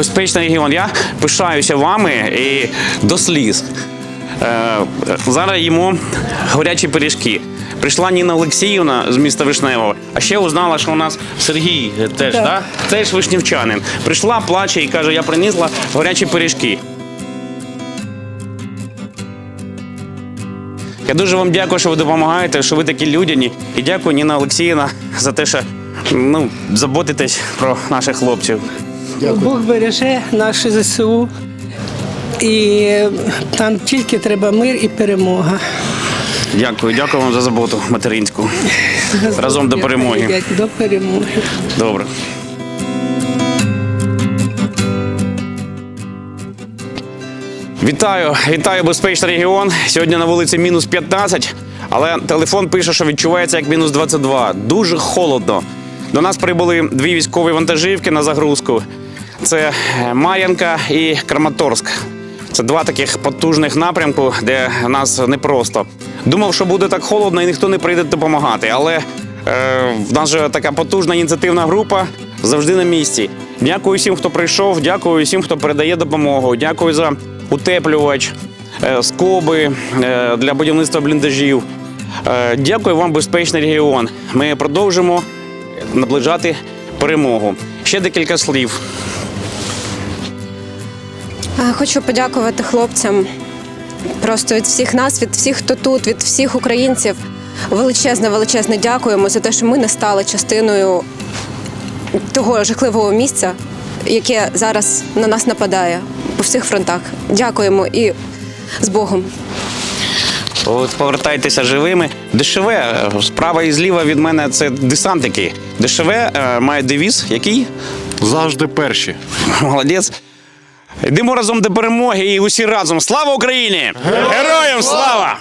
безпечний регіон. Я пишаюся вами і до сліз. Е, зараз їмо горячі пиріжки. Прийшла Ніна Олексіївна з міста Вишневого, а ще узнала, що у нас Сергій теж, Так. да? теж вишнівчанин. Прийшла, плаче і каже, я принесла горячі пиріжки. Я дуже вам дякую, що ви допомагаєте, що ви такі людяні. І дякую, Ніна Олексіївна, за те, що ну, заботитесь про наших хлопців. Бог береже наше ЗСУ. І там тільки треба мир і перемога. Дякую, дякую вам за заботу материнську. Разом до перемоги. До перемоги. Добре. Вітаю, вітаю, безпечний регіон. Сьогодні на вулиці мінус 15, але телефон пише, що відчувається як мінус 22. Дуже холодно. До нас прибули дві військові вантажівки на загрузку. Це е, Мар'янка і Краматорськ. Це два таких потужних напрямку, де нас непросто. Думав, що буде так холодно і ніхто не прийде допомагати. Але е, в нас же така потужна ініціативна група завжди на місці. Дякую всім, хто прийшов. Дякую всім, хто передає допомогу. Дякую за утеплювач, е, скоби е, для будівництва бліндажів. Е, дякую вам, безпечний регіон. Ми продовжимо наближати перемогу. Ще декілька слів. Е, Хочу подякувати хлопцям. Просто від всіх нас, від всіх, хто тут, від всіх українців. Величезне, величезне дякуємо за те, що ми не стали частиною того жахливого місця, яке зараз на нас нападає по всіх фронтах. Дякуємо і з Богом. От повертайтеся живими. Дешеве, е, справа і зліва від мене це десантики. Дешеве е, має девіз, який? Завжди перші. Молодець. Йдемо разом до перемоги і усі разом. Слава Україні! Героям слава!